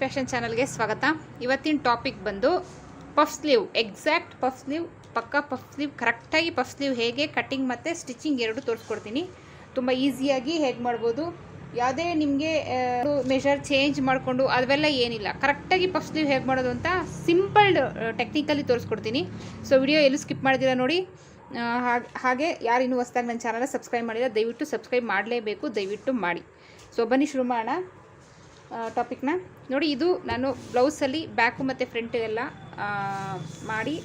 Fashion ಚಾನಲ್ಗೆ ಸ್ವಾಗತ. ಇವತ್ತಿನ ಟಾಪಿಕ್ ಬಂದು puff sleeve exact puff sleeve ಪಕ್ಕ ಪಫ್ ಸ್ಲೀವ್ ಕರೆಕ್ಟಾಗಿ ಪಫ್ ಸ್ಲೀವ್ ಹೇಗೆ ಕಟ್ಟಿಂಗ್ ಮತ್ತು ಸ್ಟಿಚಿಂಗ್ ಎರಡು ತೋರಿಸ್ಕೊಡ್ತೀನಿ. ತುಂಬ ಈಸಿಯಾಗಿ ಹೇಗೆ ಮಾಡ್ಬೋದು, ಯಾವುದೇ ನಿಮಗೆ ಮೆಷರ್ ಚೇಂಜ್ ಮಾಡಿಕೊಂಡು ಅದೆಲ್ಲ ಏನಿಲ್ಲ. ಕರೆಕ್ಟಾಗಿ ಪಫ್ ಸ್ಲೀವ್ ಹೇಗೆ ಮಾಡೋದು ಅಂತ ಸಿಂಪಲ್ ಟೆಕ್ನಿಕಲಿ ತೋರಿಸ್ಕೊಡ್ತೀನಿ. ಸೊ ವಿಡಿಯೋ ಎಲ್ಲೂ ಸ್ಕಿಪ್ ಮಾಡಿದಿರ ನೋಡಿ. ಹಾಗೆ ಯಾರು ಇನ್ನೂ ಹೊಸ್ದಾಗಿ ನನ್ನ ಚಾನಲ್ ಸಬ್ಸ್ಕ್ರೈಬ್ ಮಾಡಿಲ್ಲ, ದಯವಿಟ್ಟು ಸಬ್ಸ್ಕ್ರೈಬ್ ಮಾಡಲೇಬೇಕು, ದಯವಿಟ್ಟು ಮಾಡಿ. ಸೊ ಬನ್ನಿ ಶುರು ಮಾಡೋಣ. ಟಾಪಿಕ್ನ ನೋಡಿ, ಇದು ನಾನು ಬ್ಲೌಸಲ್ಲಿ ಬ್ಯಾಕು ಮತ್ತು ಫ್ರಂಟಿಗೆಲ್ಲ ಮಾಡಿ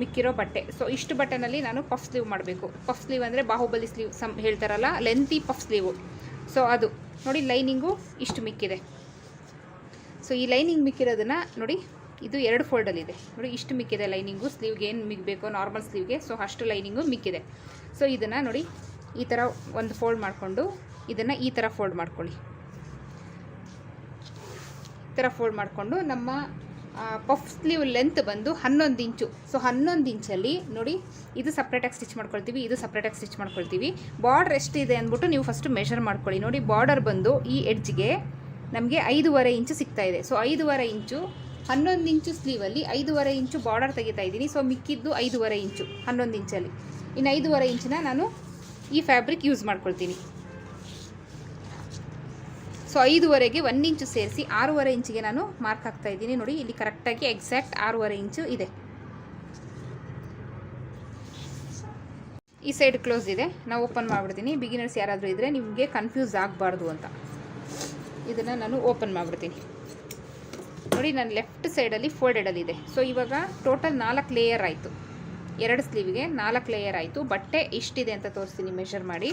ಮಿಕ್ಕಿರೋ ಬಟ್ಟೆ. ಸೊ ಇಷ್ಟು ಬಟ್ಟೆನಲ್ಲಿ ನಾನು ಪಫ್ ಸ್ಲೀವ್ ಮಾಡಬೇಕು. ಪಫ್ ಸ್ಲೀವ್ ಅಂದರೆ ಬಾಹುಬಲಿ ಸ್ಲೀವ್ ಸಮ್ ಹೇಳ್ತಾರಲ್ಲ ಲೆಂತಿ ಪಫ್ ಸ್ಲೀವು ಸೊ ಅದು. ನೋಡಿ ಲೈನಿಂಗು ಇಷ್ಟು ಮಿಕ್ಕಿದೆ. ಸೊ ಈ ಲೈನಿಂಗ್ ಮಿಕ್ಕಿರೋದನ್ನು ನೋಡಿ, ಇದು ಎರಡು ಫೋಲ್ಡಲ್ಲಿದೆ ನೋಡಿ, ಇಷ್ಟು ಮಿಕ್ಕಿದೆ ಲೈನಿಂಗು ಸ್ಲೀವ್ಗೆ ಏನು ಮಿಗ್ಬೇಕು ನಾರ್ಮಲ್ ಸ್ಲೀವ್ಗೆ ಸೊ ಅಷ್ಟು ಲೈನಿಂಗು ಮಿಕ್ಕಿದೆ. ಸೊ ಇದನ್ನು ನೋಡಿ, ಈ ಥರ ಒಂದು ಫೋಲ್ಡ್ ಮಾಡಿಕೊಂಡು, ಇದನ್ನು ಈ ಥರ ಫೋಲ್ಡ್ ಮಾಡ್ಕೊಳ್ಳಿ. ಥರ ಫೋಲ್ಡ್ ಮಾಡಿಕೊಂಡು ನಮ್ಮ ಪಫ್ ಸ್ಲೀವ್ ಲೆಂತ್ ಬಂದು ಹನ್ನೊಂದು ಇಂಚು. ಸೊ ಹನ್ನೊಂದು ಇಂಚಲ್ಲಿ ನೋಡಿ, ಇದು ಸಪ್ರೇಟಾಗಿ ಸ್ಟಿಚ್ ಮಾಡ್ಕೊಳ್ತೀವಿ, ಇದು ಸಪ್ರೇಟಾಗಿ ಸ್ಟಿಚ್ ಮಾಡ್ಕೊಳ್ತೀವಿ. ಬಾರ್ಡರ್ ಎಷ್ಟಿದೆ ಅಂದ್ಬಿಟ್ಟು ನೀವು ಫಸ್ಟ್ ಮೆಷರ್ ಮಾಡ್ಕೊಳ್ಳಿ. ನೋಡಿ ಬಾರ್ಡರ್ ಬಂದು ಈ ಎಡ್ಜ್ಗೆ ನಮಗೆ ಐದೂವರೆ ಇಂಚು ಸಿಗ್ತಾ ಇದೆ. ಸೊ ಐದೂವರೆ ಇಂಚು, ಹನ್ನೊಂದು ಇಂಚು ಸ್ಲೀವಲ್ಲಿ ಐದೂವರೆ ಇಂಚು ಬಾರ್ಡರ್ ತೆಗಿತಾ ಇದ್ದೀನಿ. ಸೊ ಮಿಕ್ಕಿದ್ದು ಐದೂವರೆ ಇಂಚು, ಹನ್ನೊಂದು ಇಂಚಲ್ಲಿ. ಇನ್ನು ಐದೂವರೆ ಇಂಚಿನ ನಾನು ಈ ಫ್ಯಾಬ್ರಿಕ್ ಯೂಸ್ ಮಾಡ್ಕೊಳ್ತೀನಿ. ಸೊ ಐದುವರೆಗೆ ಒನ್ ಇಂಚು ಸೇರಿಸಿ ಆರೂವರೆ ಇಂಚಿಗೆ ನಾನು ಮಾರ್ಕ್ ಹಾಕ್ತಾ ಇದ್ದೀನಿ. ನೋಡಿ, ಇಲ್ಲಿ ಕರೆಕ್ಟಾಗಿ ಎಕ್ಸಾಕ್ಟ್ ಆರೂವರೆ ಇಂಚು ಇದೆ. ಈ ಸೈಡ್ ಕ್ಲೋಸ್ ಇದೆ. ನಾವು ಓಪನ್ ಮಾಡಿಬಿಡ್ತೀನಿ. ಬಿಗಿನರ್ಸ್ ಯಾರಾದರೂ ಇದ್ದರೆ ನಿಮಗೆ ಕನ್ಫ್ಯೂಸ್ ಆಗಬಾರ್ದು ಅಂತ. ಇದನ್ನು ನಾನು ಓಪನ್ ಮಾಡಿಬಿಡ್ತೀನಿ. ನೋಡಿ ನನ್ನ ಲೆಫ್ಟ್ ಸೈಡಲ್ಲಿ ಫೋಲ್ಡೆಡಲ್ಲಿ ಇದೆ. ಸೊ ಇವಾಗ ಟೋಟಲ್ ನಾಲ್ಕು ಲೇಯರ್ ಆಯಿತು. ಎರಡು ಸ್ಲೀವಿಗೆ ನಾಲ್ಕು ಲೇಯರ್ ಆಯಿತು. ಬಟ್ಟೆ ಇಷ್ಟಿದೆ ಅಂತ ತೋರಿಸ್ತೀನಿ ಮೆಷರ್ ಮಾಡಿ.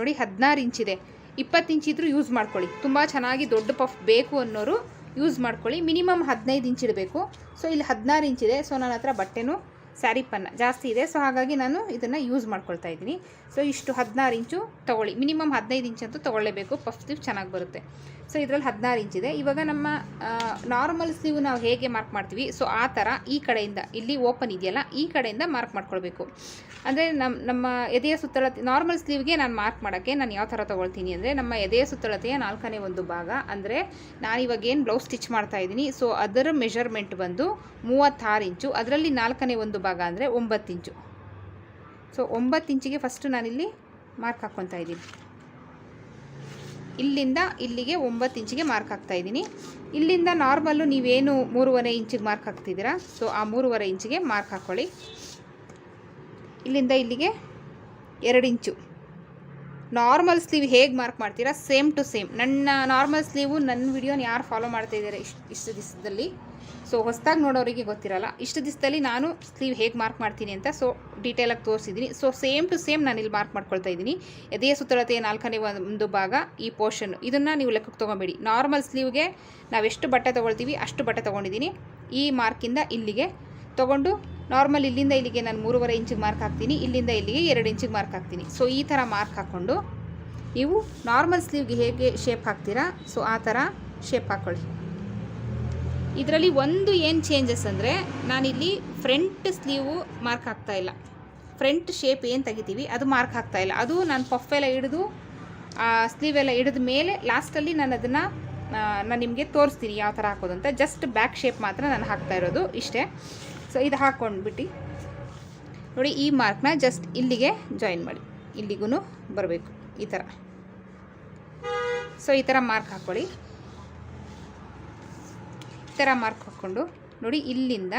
ನೋಡಿ ಹದಿನಾರು ಇಂಚಿದೆ ಇಪ್ಪತ್ತು ಇಂಚ್ ಇದ್ರೂ ಯೂಸ್ ಮಾಡ್ಕೊಳ್ಳಿ. ತುಂಬ ಚೆನ್ನಾಗಿ ದೊಡ್ಡ ಪಫ್ ಬೇಕು ಅನ್ನೋರು ಯೂಸ್ ಮಾಡ್ಕೊಳ್ಳಿ. ಮಿನಿಮಮ್ ಹದಿನೈದು ಇಂಚ್ ಇಡಬೇಕು. ಸೊ ಇಲ್ಲಿ ಹದಿನಾರು ಇಂಚಿದೆ ಸೊ ನನ್ನ ಹತ್ರ ಬಟ್ಟೆನೂ ಸ್ಯಾರಿ ಪನ್ನ ಜಾಸ್ತಿ ಇದೆ. ಸೊ ಹಾಗಾಗಿ ನಾನು ಇದನ್ನು ಯೂಸ್ ಮಾಡ್ಕೊಳ್ತಾ ಇದ್ದೀನಿ. ಸೊ ಇಷ್ಟು ಹದಿನಾರು ಇಂಚು ತೊಗೊಳ್ಳಿ. ಮಿನಿಮಮ್ ಹದಿನೈದು ಇಂಚ್ ಅಂತೂ ತೊಗೊಳ್ಳೇಬೇಕು. ಪಫ್ ಸ್ಲೀವ್ ಚೆನ್ನಾಗಿ ಬರುತ್ತೆ. ಸೊ ಇದರಲ್ಲಿ ಹದಿನಾರು ಇಂಚಿದೆ ಇವಾಗ ನಮ್ಮ ನಾರ್ಮಲ್ ಸ್ಲೀವ್ ನಾವು ಹೇಗೆ ಮಾರ್ಕ್ ಮಾಡ್ತೀವಿ? ಸೊ ಆ ಥರ ಈ ಕಡೆಯಿಂದ, ಇಲ್ಲಿ ಓಪನ್ ಇದೆಯಲ್ಲ, ಈ ಕಡೆಯಿಂದ ಮಾರ್ಕ್ ಮಾಡ್ಕೊಳ್ಬೇಕು. ಅಂದರೆ ನಮ್ಮ ನಮ್ಮ ಎದೆಯ ಸುತ್ತಳತೆ ನಾರ್ಮಲ್ ಸ್ಲೀವ್ಗೆ ನಾನು ಮಾರ್ಕ್ ಮಾಡೋಕ್ಕೆ ನಾನು ಯಾವ ಥರ ತೊಗೊಳ್ತೀನಿ ಅಂದರೆ, ನಮ್ಮ ಎದೆಯ ಸುತ್ತಳತೆಯ ನಾಲ್ಕನೇ ಒಂದು ಭಾಗ, ಅಂದರೆ ನಾನು ಇವಾಗ ಏನು ಬ್ಲೌಸ್ ಸ್ಟಿಚ್ ಮಾಡ್ತಾ ಇದ್ದೀನಿ ಸೊ ಅದರ ಮೆಷರ್ಮೆಂಟ್ ಬಂದು ಮೂವತ್ತಾರು ಇಂಚು ಅದರಲ್ಲಿ ನಾಲ್ಕನೇ ಒಂದು ಭಾಗ ಅಂದರೆ ಒಂಬತ್ತು ಇಂಚು ಸೊ ಒಂಬತ್ತು ಇಂಚಿಗೆ ಫಸ್ಟು ನಾನಿಲ್ಲಿ ಮಾರ್ಕ್ ಹಾಕ್ಕೊತಾ ಇದ್ದೀನಿ. ಇಲ್ಲಿಂದ ಇಲ್ಲಿಗೆ ಒಂಬತ್ತು ಇಂಚಿಗೆ ಮಾರ್ಕ್ ಹಾಕ್ತಾ ಇದ್ದೀನಿ. ಇಲ್ಲಿಂದ ನಾರ್ಮಲ್ಲು ನೀವೇನು ಮೂರುವರೆ ಇಂಚಿಗೆ ಮಾರ್ಕ್ ಹಾಕ್ತಿದ್ದೀರಾ? ಸೊ ಆ ಮೂರುವರೆ ಇಂಚಿಗೆ ಮಾರ್ಕ್ ಹಾಕ್ಕೊಳ್ಳಿ ಇಲ್ಲಿಂದ ಇಲ್ಲಿಗೆ ಎರಡು ಇಂಚು. ನಾರ್ಮಲ್ ಸ್ಲೀವ್ ಹೇಗೆ ಮಾರ್ಕ್ ಮಾಡ್ತೀರಾ? Same to same. ನನ್ನ ನಾರ್ಮಲ್ ಸ್ಲೀವು ನನ್ನ ವಿಡಿಯೋನ ಯಾರು ಫಾಲೋ ಮಾಡ್ತಾ ಇದ್ದಾರೆ ಇಷ್ಟು ಇಷ್ಟು ದಿವಸದಲ್ಲಿ ಸೊ ಹೊಸದಾಗಿ ನೋಡೋರಿಗೆ ಗೊತ್ತಿರಲ್ಲ. ಇಷ್ಟು ದಿವಸದಲ್ಲಿ ನಾನು ಸ್ಲೀವ್ ಹೇಗೆ ಮಾರ್ಕ್ ಮಾಡ್ತೀನಿ ಅಂತ ಸೊ ಡೀಟೇಲಾಗಿ ತೋರಿಸಿದ್ದೀನಿ ಸೊ ಸೇಮ್ ಟು ಸೇಮ್ ನಾನು ಇಲ್ಲಿ ಮಾರ್ಕ್ ಮಾಡ್ಕೊಳ್ತಾ ಇದ್ದೀನಿ. ಎದೆಯ ಸುತ್ತಳತೆಯ ನಾಲ್ಕನೇ ಒಂದು ಭಾಗ, ಈ ಪೋರ್ಷನ್. ಇದನ್ನು ನೀವು ಲೆಕ್ಕಕ್ಕೆ ತೊಗೊಬೇಡಿ. ನಾರ್ಮಲ್ ಸ್ಲೀವ್ಗೆ ನಾವೆಷ್ಟು ಬಟ್ಟೆ ತೊಗೊಳ್ತೀವಿ ಅಷ್ಟು ಬಟ್ಟೆ ತೊಗೊಂಡಿದ್ದೀನಿ ಈ ಮಾರ್ಕಿಂದ ಇಲ್ಲಿಗೆ ತೊಗೊಂಡು ನಾರ್ಮಲ್ ಇಲ್ಲಿಂದ ಇಲ್ಲಿಗೆ ನಾನು ಮೂರುವರೆ ಇಂಚಿಗೆ ಮಾರ್ಕ್ ಹಾಕ್ತೀನಿ, ಇಲ್ಲಿಂದ ಇಲ್ಲಿಗೆ ಎರಡು ಇಂಚಿಗೆ ಮಾರ್ಕ್ ಹಾಕ್ತೀನಿ. ಸೊ ಈ ಥರ ಮಾರ್ಕ್ ಹಾಕ್ಕೊಂಡು ನೀವು ನಾರ್ಮಲ್ ಸ್ಲೀವ್ಗೆ ಹೇಗೆ ಶೇಪ್ ಹಾಕ್ತೀರಾ ಸೊ ಆ ಥರ ಶೇಪ್ ಹಾಕ್ಕೊಳ್ಳಿ ಇದರಲ್ಲಿ ಒಂದು ಏನು ಚೇಂಜಸ್ ಅಂದರೆ, ನಾನಿಲ್ಲಿ ಫ್ರಂಟ್ ಸ್ಲೀವು ಮಾರ್ಕ್ ಹಾಕ್ತಾ ಇಲ್ಲ. ಫ್ರಂಟ್ ಶೇಪ್ ಏನು ತೆಗಿತೀವಿ, ಅದು ಮಾರ್ಕ್ ಹಾಕ್ತಾ ಇಲ್ಲ. ಅದು ನಾನು ಪಫ್ ಎಲ್ಲ ಹಿಡಿದು ಸ್ಲೀವ್ ಎಲ್ಲ ಹಿಡಿದ ಮೇಲೆ ಲಾಸ್ಟಲ್ಲಿ ನಾನು ಅದನ್ನು ನಾನು ನಿಮಗೆ ತೋರಿಸ್ತೀನಿ, ಯಾವ ಥರ ಹಾಕೋದು ಅಂತ. ಜಸ್ಟ್ ಬ್ಯಾಕ್ ಶೇಪ್ ಮಾತ್ರ ನಾನು ಹಾಕ್ತಾ ಇರೋದು, ಇಷ್ಟೇ. ಸೊ ಇದು ಹಾಕ್ಕೊಂಡ್ಬಿಟ್ಟು ನೋಡಿ ಈ ಮಾರ್ಕ್ನ ಜಸ್ಟ್ ಇಲ್ಲಿಗೆ ಜಾಯಿನ್ ಮಾಡಿ. ಇಲ್ಲಿಗೂ ಬರಬೇಕು ಈ ಥರ ಸೊ ಈ ಥರ ಮಾರ್ಕ್ ಹಾಕ್ಕೊಳ್ಳಿ ಈ ಥರ ಮಾರ್ಕ್ ಹಾಕ್ಕೊಂಡು ನೋಡಿ ಇಲ್ಲಿಂದ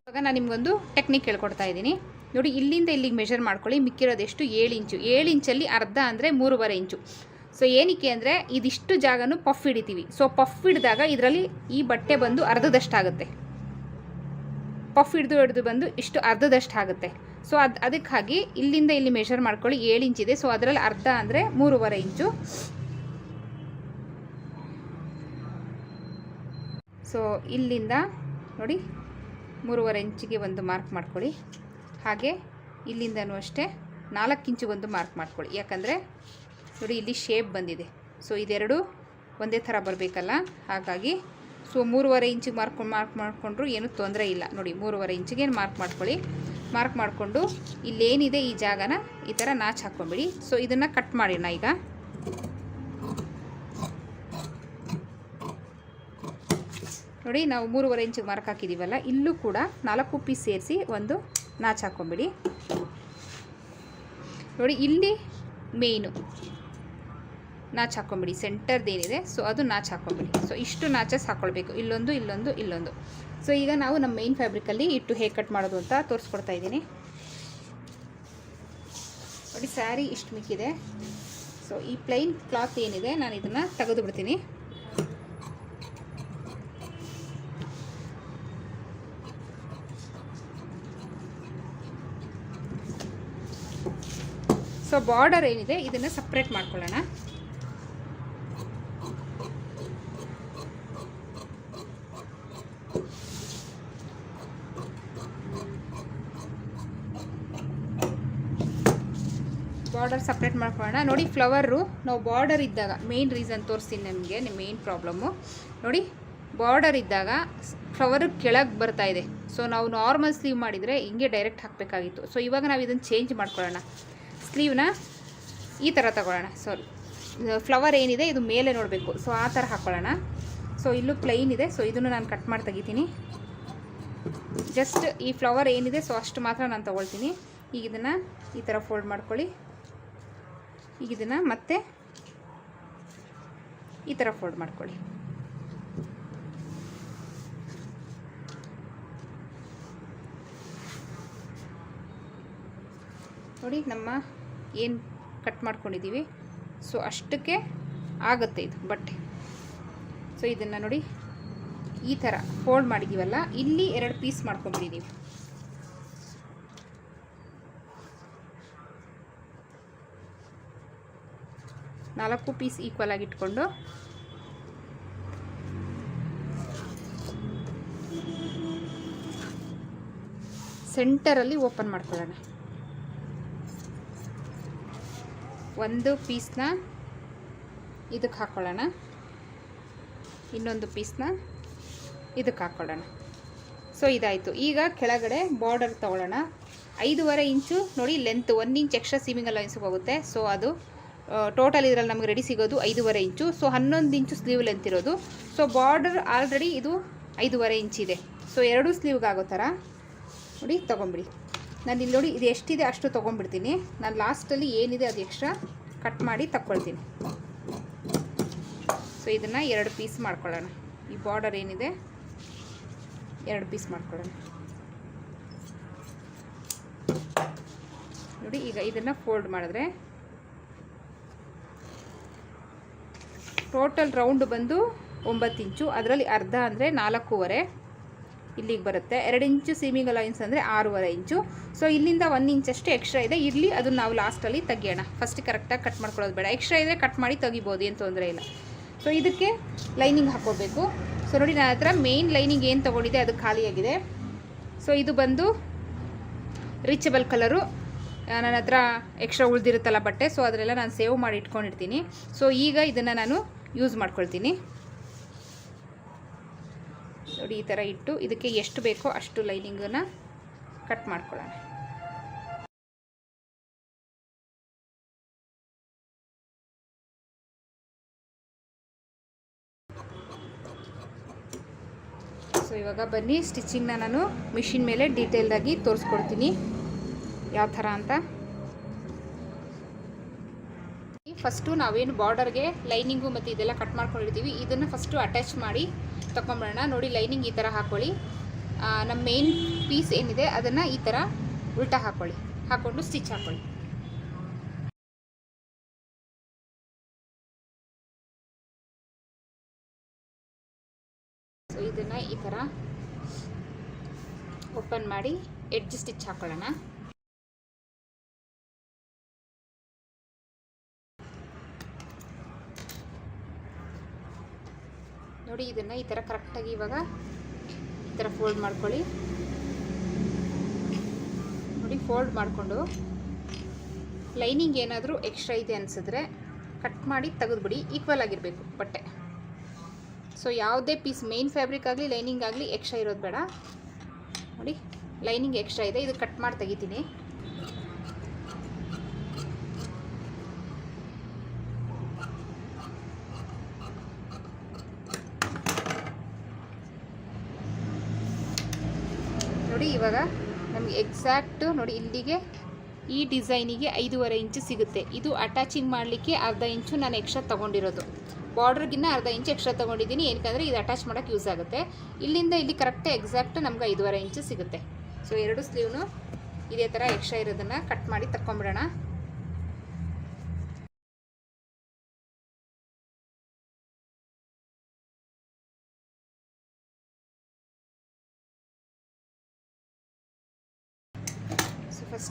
ಇವಾಗ ನಾನು ನಿಮಗೊಂದು ಟೆಕ್ನಿಕ್ ಹೇಳ್ಕೊಡ್ತಾ ಇದ್ದೀನಿ. ನೋಡಿ ಇಲ್ಲಿಂದ ಇಲ್ಲಿಗೆ ಮೆಷರ್ ಮಾಡ್ಕೊಳ್ಳಿ. ಮಿಕ್ಕಿರೋದೆಷ್ಟು ಏಳು ಇಂಚು. ಏಳು ಇಂಚಲ್ಲಿ ಅರ್ಧ ಅಂದರೆ ಮೂರುವರೆ ಇಂಚು. ಸೊ ಏನಕ್ಕೆ ಅಂದರೆ ಇದಿಷ್ಟು ಜಾಗನೂ ಪಫ್ ಹಿಡಿತೀವಿ. ಸೊ ಪಫ್ ಹಿಡಿದಾಗ ಇದರಲ್ಲಿ ಈ ಬಟ್ಟೆ ಬಂದು ಅರ್ಧದಷ್ಟಾಗುತ್ತೆ ಪಫ್ ಹಿಡಿದು ಹಿಡಿದು ಬಂದು ಇಷ್ಟು ಅರ್ಧದಷ್ಟು ಆಗುತ್ತೆ. ಸೊ ಅದು ಅದಕ್ಕಾಗಿ ಇಲ್ಲಿಂದ ಇಲ್ಲಿ ಮೆಷರ್ ಮಾಡ್ಕೊಳ್ಳಿ ಏಳು ಇಂಚಿದೆ ಸೊ ಅದರಲ್ಲಿ ಅರ್ಧ ಅಂದರೆ ಮೂರುವರೆ ಇಂಚು ಸೊ ಇಲ್ಲಿಂದ ನೋಡಿ ಮೂರುವರೆ ಇಂಚಿಗೆ ಒಂದು ಮಾರ್ಕ್ ಮಾಡ್ಕೊಳ್ಳಿ. ಹಾಗೆ ಇಲ್ಲಿಂದನೂ ಅಷ್ಟೇ ನಾಲ್ಕು ಇಂಚಿಗೆ ಒಂದು ಮಾರ್ಕ್ ಮಾಡ್ಕೊಳ್ಳಿ. ಯಾಕಂದರೆ ನೋಡಿ, ಇಲ್ಲಿ ಶೇಪ್ ಬಂದಿದೆ. ಸೊ ಇದೆರಡು ಒಂದೇ ಥರ ಬರಬೇಕಲ್ಲ? ಹಾಗಾಗಿ ಸೊ ಮೂರುವರೆ ಇಂಚಿಗೆ ಮಾರ್ಕ್ ಮಾರ್ಕ್ ಮಾಡಿಕೊಂಡ್ರು ಏನೂ ತೊಂದರೆ ಇಲ್ಲ. ನೋಡಿ, ಮೂರುವರೆ ಇಂಚಿಗೆ ಮಾರ್ಕ್ ಮಾಡ್ಕೊಳ್ಳಿ. ಮಾರ್ಕ್ ಮಾಡಿಕೊಂಡು, ಇಲ್ಲೇನಿದೆ ಈ ಜಾಗನ, ಈ ಥರ ನಾಚ್ ಹಾಕ್ಕೊಂಬಿಡಿ. ಸೊ ಇದನ್ನು ಕಟ್ ಮಾಡೋಣ ಈಗ. ನೋಡಿ, ನಾವು ಮೂರುವರೆ ಇಂಚಿಗೆ ಮಾರ್ಕ್ ಹಾಕಿದ್ದೀವಲ್ಲ ಇಲ್ಲೂ ಕೂಡ ನಾಲ್ಕು ಪೀಸ್ ಸೇರಿಸಿ ಒಂದು ನಾಚ್ ಹಾಕ್ಕೊಂಬಿಡಿ. ನೋಡಿ, ಇಲ್ಲಿ ಮೇಯ್ನು ನಾಚ್ ಹಾಕ್ಕೊಂಬಿಡಿ ಸೆಂಟರ್ದೇನಿದೆ ಸೊ ಅದು ನಾಚ್ ಹಾಕ್ಕೊಂಬಿಡಿ ಸೊ ಇಷ್ಟು ನಾಚಸ್ ಹಾಕ್ಕೊಳ್ಬೇಕು ಇಲ್ಲೊಂದು ಇಲ್ಲೊಂದು ಇಲ್ಲೊಂದು. ಸೊ ಈಗ ನಾವು ನಮ್ಮ ಮೇನ್ ಫ್ಯಾಬ್ರಿಕಲ್ಲಿ ಇಟ್ಟು ಹೇಗೆ ಕಟ್ ಮಾಡೋದು ಅಂತ ತೋರಿಸ್ಕೊಡ್ತಾ ಇದ್ದೀನಿ. ನೋಡಿ, ಸ್ಯಾರಿ ಇಷ್ಟು ಮಿಕ್ಕಿದೆ. ಸೊ ಈ ಪ್ಲೈನ್ ಕ್ಲಾತ್ ಏನಿದೆ, ನಾನು ಇದನ್ನು ತೆಗೆದು ಬಿಡ್ತೀನಿ ಸೊ ಬಾರ್ಡರ್ ಏನಿದೆ, ಇದನ್ನು ಸಪ್ರೇಟ್ ಮಾಡ್ಕೊಳ್ಳೋಣ. ಬಾರ್ಡರ್ ಸಪ್ರೇಟ್ ಮಾಡ್ಕೊಳ್ಳೋಣ. ನೋಡಿ ಫ್ಲವರು ನಾವು ಬಾರ್ಡರ್ ಇದ್ದಾಗ ಮೇನ್ ರೀಸನ್ ತೋರಿಸ್ತೀನಿ ನಿಮಗೆ ನಿಮ್ಮ ಮೇನ್ ಪ್ರಾಬ್ಲಮ್ಮು ನೋಡಿ ಬಾರ್ಡರ್ ಇದ್ದಾಗ ಫ್ಲವರು ಕೆಳಗೆ ಬರ್ತಾ ಇದೆ. ಸೊ ನಾವು ನಾರ್ಮಲ್ ಸ್ಲೀವ್ ಮಾಡಿದರೆ ಹಿಂಗೆ ಡೈರೆಕ್ಟ್ ಹಾಕಬೇಕಾಗಿತ್ತು. ಸೊ ಇವಾಗ ನಾವು ಇದನ್ನು ಚೇಂಜ್ ಮಾಡ್ಕೊಳ್ಳೋಣ. ಸ್ಲೀವ್ನ ಈ ಥರ ತಗೊಳ್ಳೋಣ. ಸಾರಿ ಫ್ಲವರ್ ಏನಿದೆ, ಇದು ಮೇಲೆ ನೋಡಬೇಕು. ಸೊ ಆ ಥರ ಹಾಕ್ಕೊಳ್ಳೋಣ ಸೊ ಇಲ್ಲೂ ಪ್ಲೈನ್ ಇದೆ. ಸೊ ಇದನ್ನು ನಾನು ಕಟ್ ಮಾಡಿ ತೆಗಿತೀನಿ. ಜಸ್ಟ್ ಈ ಫ್ಲವರ್ ಏನಿದೆ ಸೊ ಅಷ್ಟು ಮಾತ್ರ ನಾನು ತೊಗೊಳ್ತೀನಿ. ಈಗ ಇದನ್ನು ಈ ಥರ ಫೋಲ್ಡ್ ಮಾಡ್ಕೊಳ್ಳಿ. ಈಗ ಇದನ್ನು ಮತ್ತೆ ಈ ಥರ ಫೋಲ್ಡ್ ಮಾಡ್ಕೊಳ್ಳಿ. ನೋಡಿ ನಮ್ಮ ಏನು ಕಟ್ ಮಾಡ್ಕೊಂಡಿದ್ದೀವಿ ಸೊ ಅಷ್ಟಕ್ಕೆ ಆಗುತ್ತೆ ಇದು, ಬಟ್ಟೆ. ಸೊ ಇದನ್ನು ನೋಡಿ ಈ ಥರ ಫೋಲ್ಡ್ ಮಾಡಿದ್ದೀವಲ್ಲ ಇಲ್ಲಿ ಎರಡು ಪೀಸ್ ಮಾಡ್ಕೊಂಬಿಟ್ಟಿದ್ದೀವಿ ನಾಲ್ಕು ಪೀಸ್ ಈಕ್ವಲ್ ಆಗಿ ಇಟ್ಕೊಂಡು ಸೆಂಟರಲ್ಲಿ ಓಪನ್ ಮಾಡ್ಕೊಳ್ಳೋಣ. ಒಂದು ಪೀಸ್ನ ಇದಕ್ಕೆ ಹಾಕ್ಕೊಳ್ಳೋಣ ಇನ್ನೊಂದು ಪೀಸ್ನ ಇದಕ್ಕೆ ಹಾಕ್ಕೊಳ್ಳೋಣ ಸೊ, ಇದಾಯಿತು. ಈಗ ಕೆಳಗಡೆ ಬಾರ್ಡರ್ ತೊಗೊಳ್ಳೋಣ. ಐದೂವರೆ ಇಂಚು ನೋಡಿ ಲೆಂತ್ ಒಂದು ಇಂಚ್ ಎಕ್ಸ್ಟ್ರಾ ಸೀಮಿಂಗ್ ಲೈನ್ಸ್ಗೆ ಹೋಗುತ್ತೆ. ಸೊ ಅದು ಟೋಟಲ್ ಇದರಲ್ಲಿ ನಮಗೆ ರೆಡಿ ಸಿಗೋದು ಐದೂವರೆ ಇಂಚು. ಸೊ ಹನ್ನೊಂದು ಇಂಚು ಸ್ಲೀವ್ ಲೆಂತ್ ಇರೋದು. ಸೊ ಬಾರ್ಡರ್ ಆಲ್ರೆಡಿ ಇದು ಐದೂವರೆ ಇಂಚ್ ಇದೆ. ಸೊ ಎರಡೂ ಸ್ಲೀವ್ಗಾಗೋ ಥರ. ನೋಡಿ, ತೊಗೊಂಬಿಡಿ. ನಾನು ಇಲ್ಲಿ ನೋಡಿ, ಇದು ಎಷ್ಟಿದೆ ಅಷ್ಟು ತೊಗೊಂಡ್ಬಿಡ್ತೀನಿ ನಾನು ಲಾಸ್ಟಲ್ಲಿ ಏನಿದೆ ಅದು ಎಕ್ಸ್ಟ್ರಾ ಕಟ್ ಮಾಡಿ ತಕ್ಕೊಳ್ತೀನಿ. ಸೊ ಇದನ್ನು ಎರಡು ಪೀಸ್ ಮಾಡ್ಕೊಳ್ಳೋಣ. ಈ ಬಾರ್ಡರ್ ಏನಿದೆ, ಎರಡು ಪೀಸ್ ಮಾಡ್ಕೊಳ್ಳೋಣ. ನೋಡಿ, ಈಗ ಇದನ್ನು ಫೋಲ್ಡ್ ಮಾಡಿದ್ರೆ ಟೋಟಲ್ ರೌಂಡ್ ಬಂದು ಒಂಬತ್ತು ಇಂಚು, ಅದರಲ್ಲಿ ಅರ್ಧ ಅಂದರೆ ನಾಲ್ಕೂವರೆ. ಇಲ್ಲಿಗೆ ಬರುತ್ತೆ. ಎರಡು ಇಂಚು ಸೀಮಿಂಗ್ ಲೈನ್ಸ್ ಅಂದರೆ ಆರೂವರೆ ಇಂಚು. ಸೊ ಇಲ್ಲಿಂದ ಒಂದು ಇಂಚಷ್ಟು ಎಕ್ಸ್ಟ್ರಾ ಇದೆ. ಇರಲಿ, ಅದನ್ನು ನಾವು ಲಾಸ್ಟಲ್ಲಿ ತೆಗಿಯೋಣ. ಫಸ್ಟ್ ಕರೆಕ್ಟಾಗಿ ಕಟ್ ಮಾಡ್ಕೊಳ್ಳೋದು ಬೇಡ. ಎಕ್ಸ್ಟ್ರಾ ಇದ್ದರೆ ಕಟ್ ಮಾಡಿ ತೆಗಿಬೋದು, ಏನು ತೊಂದರೆ ಇಲ್ಲ. ಸೊ ಇದಕ್ಕೆ ಲೈನಿಂಗ್ ಹಾಕೋಬೇಕು ಸೊ ನೋಡಿ, ನನ್ನ ಹತ್ರ ಮೇನ್ ಲೈನಿಂಗ್ ಏನು ತೊಗೊಂಡಿದೆ, ಅದು ಖಾಲಿಯಾಗಿದೆ. ಸೊ ಇದು ಬಂದು ರೀಚಬಲ್ ಕಲರು ನನ್ನ ಹತ್ರ ಎಕ್ಸ್ಟ್ರಾ ಉಳಿದಿರುತ್ತಲ್ಲ ಬಟ್ಟೆ. ಸೊ ಅದರೆಲ್ಲ ನಾನು ಸೇವ್ ಮಾಡಿ ಇಟ್ಕೊಂಡಿರ್ತೀನಿ. ಸೊ ಈಗ ಇದನ್ನು ನಾನು ಯೂಸ್ ಮಾಡ್ಕೊಳ್ತೀನಿ. ನೋಡಿ, ಈ ಥರ ಇಟ್ಟು ಇದಕ್ಕೆ ಎಷ್ಟು ಬೇಕೋ ಅಷ್ಟು ಲೈನಿಂಗನ್ನು ಕಟ್ ಮಾಡ್ಕೊಳ್ಳೋಣ. ಸೊ ಇವಾಗ ಬನ್ನಿ ಸ್ಟಿಚಿಂಗ್ನ ನಾನು ಮಿಷಿನ್ ಮೇಲೆ ಡೀಟೇಲ್ದಾಗಿ ತೋರಿಸ್ಕೊಡ್ತೀನಿ. ಯಾವ ಥರ ಅಂತ. ಫಸ್ಟು ನಾವೇನು ಬಾರ್ಡರ್ಗೆ ಲೈನಿಂಗು ಮತ್ತು ಇದೆಲ್ಲ ಕಟ್ ಮಾಡ್ಕೊಂಡಿರ್ತೀವಿ, ಇದನ್ನು ಫಸ್ಟು ಅಟ್ಯಾಚ್ ಮಾಡಿ ತೊಗೊಂಬರೋಣ ನೋಡಿ, ಲೈನಿಂಗ್ ಈ ಥರ ಹಾಕ್ಕೊಳ್ಳಿ. ನಮ್ಮ ಮೇನ್ ಪೀಸ್ ಏನಿದೆ, ಅದನ್ನು ಈ ಥರ ಉಲ್ಟಾ ಹಾಕ್ಕೊಳ್ಳಿ. ಹಾಕ್ಕೊಂಡು ಸ್ಟಿಚ್ ಹಾಕ್ಕೊಳ್ಳಿ. ಸೊ ಇದನ್ನು ಈ ಥರ ಓಪನ್ ಮಾಡಿ ಎಡ್ಜ್ ಸ್ಟಿಚ್ ಹಾಕ್ಕೊಳ್ಳೋಣ. ನೋಡಿ ಇದನ್ನು ಈ ಥರ ಕರೆಕ್ಟಾಗಿ ಇವಾಗ ಈ ಥರ ಫೋಲ್ಡ್ ಮಾಡ್ಕೊಳ್ಳಿ. ನೋಡಿ ಫೋಲ್ಡ್ ಮಾಡಿಕೊಂಡು ಲೈನಿಂಗ್ ಏನಾದರೂ ಎಕ್ಸ್ಟ್ರಾ ಇದೆ ಅನಿಸಿದ್ರೆ ಕಟ್ ಮಾಡಿ ತೆಗೆದುಬಿಡಿ ಈಕ್ವಲ್ ಆಗಿರಬೇಕು ಬಟ್ಟೆ. ಸೊ ಯಾವುದೇ ಪೀಸ್ ಮೇನ್ ಫ್ಯಾಬ್ರಿಕ್ ಆಗಲಿ ಲೈನಿಂಗ್ ಆಗಲಿ ಎಕ್ಸ್ಟ್ರಾ ಇರೋದು ಬೇಡ. ನೋಡಿ ಲೈನಿಂಗ್ ಎಕ್ಸ್ಟ್ರಾ ಇದೆ, ಇದು ಕಟ್ ಮಾಡಿ ತೆಗಿತೀನಿ ನೋಡಿ ಇವಾಗ ನಮಗೆ ಎಕ್ಸಾಕ್ಟು ನೋಡಿ, ಇಲ್ಲಿಗೆ ಈ ಡಿಸೈನಿಗೆ ಐದೂವರೆ ಇಂಚು ಸಿಗುತ್ತೆ. ಇದು ಅಟ್ಯಾಚಿಂಗ್ ಮಾಡಲಿಕ್ಕೆ ಅರ್ಧ ಇಂಚು ನಾನು ಎಕ್ಸ್ಟ್ರಾ ತೊಗೊಂಡಿರೋದು. ಬಾರ್ಡ್ರಿಗಿನ್ನ ಅರ್ಧ ಇಂಚು ಎಕ್ಸ್ಟ್ರಾ ತೊಗೊಂಡಿದ್ದೀನಿ. ಏನಕ್ಕಂದರೆ ಇದು ಅಟ್ಯಾಚ್ ಮಾಡೋಕ್ಕೆ ಯೂಸ್ ಆಗುತ್ತೆ. ಇಲ್ಲಿಂದ ಇಲ್ಲಿ ಕರೆಕ್ಟ್ ಎಕ್ಸಾಕ್ಟ್ ನಮ್ಗೆ ಐದೂವರೆ ಇಂಚು ಸಿಗುತ್ತೆ. ಸೊ, ಎರಡು ಸ್ಲೀವ್ನು ಇದೇ ಥರ ಎಕ್ಸ್ಟ್ರಾ ಇರೋದನ್ನು ಕಟ್ ಮಾಡಿ ತಕ್ಕೊಂಬಿಡೋಣ.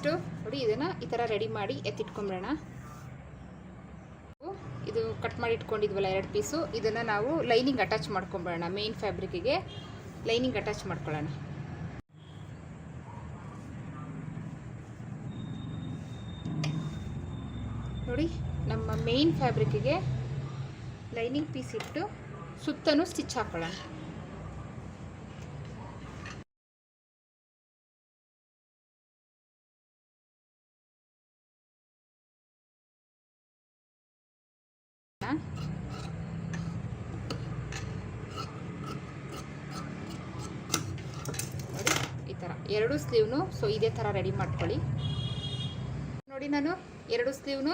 ಸೊ ಫಸ್ಟು ನೋಡಿ, ಇದನ್ನು ಈ ಥರ ರೆಡಿ ಮಾಡಿ ಎತ್ತಿಟ್ಕೊಂಬಿಡೋಣ. ಇದು ಕಟ್ ಮಾಡಿ ಇಟ್ಕೊಂಡಿದ್ವಲ್ಲ ಎರಡು ಪೀಸು ಇದನ್ನು ನಾವು ಲೈನಿಂಗ್ ಅಟ್ಯಾಚ್ ಮಾಡ್ಕೊಂಬಿಡೋಣ ಮೇನ್ ಫ್ಯಾಬ್ರಿಕ್ಕಿಗೆ ಲೈನಿಂಗ್ ಅಟ್ಯಾಚ್ ಮಾಡ್ಕೊಳ್ಳೋಣ. ನೋಡಿ, ನಮ್ಮ ಮೇನ್ ಫ್ಯಾಬ್ರಿಕ್ಕಿಗೆ ಲೈನಿಂಗ್ ಪೀಸ್ ಇಟ್ಟು ಸುತ್ತನೂ ಸ್ಟಿಚ್ ಹಾಕೊಳ್ಳೋಣ. ನೋಡಿ, ಈ ಥರ ಎರಡು ಸ್ಲೀವ್ನು ಸೊ ಇದೇ ಥರ ರೆಡಿ ಮಾಡ್ಕೊಳ್ಳಿ. ನೋಡಿ ನಾನು ಎರಡು ಸ್ಲೀವ್ನು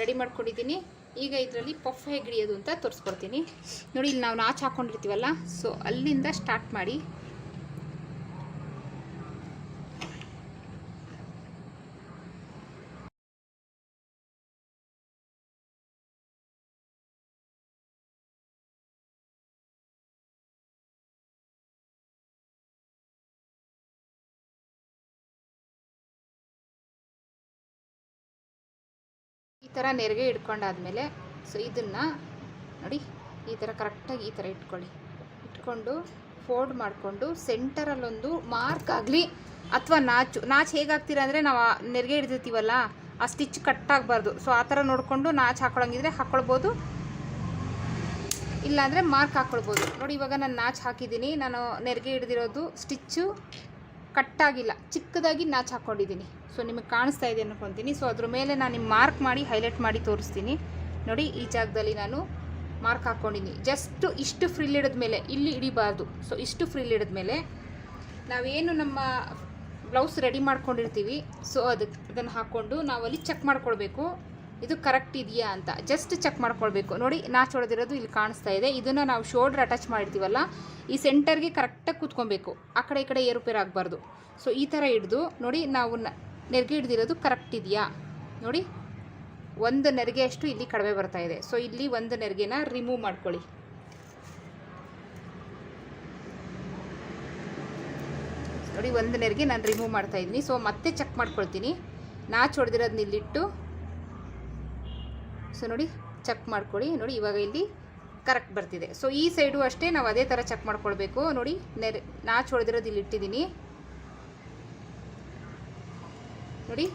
ರೆಡಿ ಮಾಡ್ಕೊಂಡಿದ್ದೀನಿ. ಈಗ ಇದರಲ್ಲಿ ಪಫ್ ಹೇಗೆ ಹಿಡಿಯೋದು ಅಂತ ತೋರಿಸ್ಕೊಡ್ತೀನಿ. ನೋಡಿ, ಇಲ್ಲಿ ನಾವು ನಾಚ್ ಹಾಕ್ಕೊಂಡಿರ್ತೀವಲ್ಲ ಸೊ ಅಲ್ಲಿಂದ ಸ್ಟಾರ್ಟ್ ಮಾಡಿ. ಈ ಥರ ನೆರಿಗೆ ಇಟ್ಕೊಂಡಾದ್ಮೇಲೆ ಸೊ ಇದನ್ನು ನೋಡಿ, ಈ ಥರ ಕರೆಕ್ಟಾಗಿ ಈ ಥರ ಇಟ್ಕೊಳ್ಳಿ. ಇಟ್ಕೊಂಡು ಫೋಲ್ಡ್ ಮಾಡಿಕೊಂಡು ಸೆಂಟರಲ್ಲೊಂದು ಮಾರ್ಕ್ ಆಗಲಿ ಅಥವಾ ನಾಚು. ನಾಚು ಹೇಗೆ ಹಾಕ್ತೀರಾ ಅಂದರೆ ನಾವು ನೆರಿಗೆ ಹಿಡಿದಿರ್ತೀವಲ್ಲ, ಆ ಸ್ಟಿಚ್ ಕಟ್ ಆಗಬಾರ್ದು. ಸೊ ಆ ಥರ ನೋಡಿಕೊಂಡು ನಾಚು ಹಾಕ್ಕೊಳಂಗಿದ್ರೆ ಹಾಕ್ಕೊಳ್ಬೋದು ಇಲ್ಲಾಂದರೆ ಮಾರ್ಕ್ ಹಾಕ್ಕೊಳ್ಬೋದು ನೋಡಿ ಇವಾಗ ನಾನು ನಾಚು ಹಾಕಿದ್ದೀನಿ. ನಾನು ನೆರಿಗೆ ಹಿಡಿದಿರೋದು ಸ್ಟಿಚ್ಚು ಕಟ್ಟಾಗಿಲ್ಲ. ಚಿಕ್ಕದಾಗಿ ನಾಚ್ ಹಾಕ್ಕೊಂಡಿದ್ದೀನಿ ಸೊ ನಿಮಗೆ ಕಾಣಿಸ್ತಾ ಇದೆ ಅನ್ಕೊತೀನಿ. ಸೊ ಅದ್ರ ಮೇಲೆ ನಾನು ನಿಮ್ಮ ಮಾರ್ಕ್ ಮಾಡಿ ಹೈಲೈಟ್ ಮಾಡಿ ತೋರಿಸ್ತೀನಿ. ನೋಡಿ, ಈ ಜಾಗದಲ್ಲಿ ನಾನು ಮಾರ್ಕ್ ಹಾಕ್ಕೊಂಡಿದ್ದೀನಿ ಜಸ್ಟ್ ಇಷ್ಟು ಫ್ರಿಲ್ ಇಡಿದ ಮೇಲೆ ಇಲ್ಲಿ ಹಿಡಿಬಾರ್ದು. ಸೊ ಇಷ್ಟು ಫ್ರಿಲ್ ಮೇಲೆ ನಾವೇನು ನಮ್ಮ ಬ್ಲೌಸ್ ರೆಡಿ ಮಾಡ್ಕೊಂಡಿರ್ತೀವಿ. ಸೊ ಅದಕ್ಕೆ ಅದನ್ನು ಹಾಕ್ಕೊಂಡು ನಾವಲ್ಲಿ ಚೆಕ್ ಮಾಡ್ಕೊಳ್ಬೇಕು. ಇದು ಕರೆಕ್ಟ್ ಇದೆಯಾ ಅಂತ ಜಸ್ಟ್ ಚೆಕ್ ಮಾಡ್ಕೊಳ್ಬೇಕು. ನೋಡಿ ನಾಚ್ ಹೊಡೆದಿರೋದು ಇಲ್ಲಿ ಕಾಣಿಸ್ತಾ ಇದೆ. ಇದನ್ನು ನಾವು ಶೋಲ್ಡ್ರ್ ಅಟ್ಯಾಚ್ ಮಾಡಿರ್ತೀವಲ್ಲ, ಈ ಸೆಂಟರ್ಗೆ ಕರೆಕ್ಟಾಗಿ ಕೂತ್ಕೊಬೇಕು. ಆ ಕಡೆ ಈ ಕಡೆ ಏರುಪೇರು ಆಗಬಾರ್ದು. ಸೊ ಈ ಥರ ಹಿಡ್ದು, ನೋಡಿ, ನಾವು ನೆರಿಗೆ ಹಿಡ್ದಿರೋದು ಕರೆಕ್ಟ್ ಇದೆಯಾ? ನೋಡಿ, ಒಂದು ನೆರಿಗೆ ಅಷ್ಟು ಇಲ್ಲಿ ಕಡಿಮೆ ಬರ್ತಾ ಇದೆ. ಸೊ ಇಲ್ಲಿ ಒಂದು ನೆರಿಗೆನ ರಿಮೂವ್ ಮಾಡ್ಕೊಳ್ಳಿ. ನೋಡಿ, ಒಂದು ನೆರಿಗೆ ನಾನು ರಿಮೂವ್ ಮಾಡ್ತಾ ಇದ್ದೀನಿ. ಸೊ ಮತ್ತೆ ಚೆಕ್ ಮಾಡ್ಕೊಳ್ತೀನಿ. ನಾಚ್ ಹೊಡೆದಿರೋದನ್ನ ಇಲ್ಲಿಟ್ಟು ಸೊ ನೋಡಿ ಚೆಕ್ ಮಾಡ್ಕೊಳ್ಳಿ. ನೋಡಿ, ಇವಾಗ ಇಲ್ಲಿ ಕರೆಕ್ಟ್ ಬರ್ತಿದೆ. ಸೊ ಈ ಸೈಡು ಅಷ್ಟೇ ನಾವು ಅದೇ ಥರ ಚೆಕ್ ಮಾಡ್ಕೊಳ್ಬೇಕು. ನೋಡಿ, ನೆರೆ, ನಾಚ್ ಹೊಡೆದಿರೋದು ಇಲ್ಲಿ ಇಟ್ಟಿದ್ದೀನಿ. ನೋಡಿ,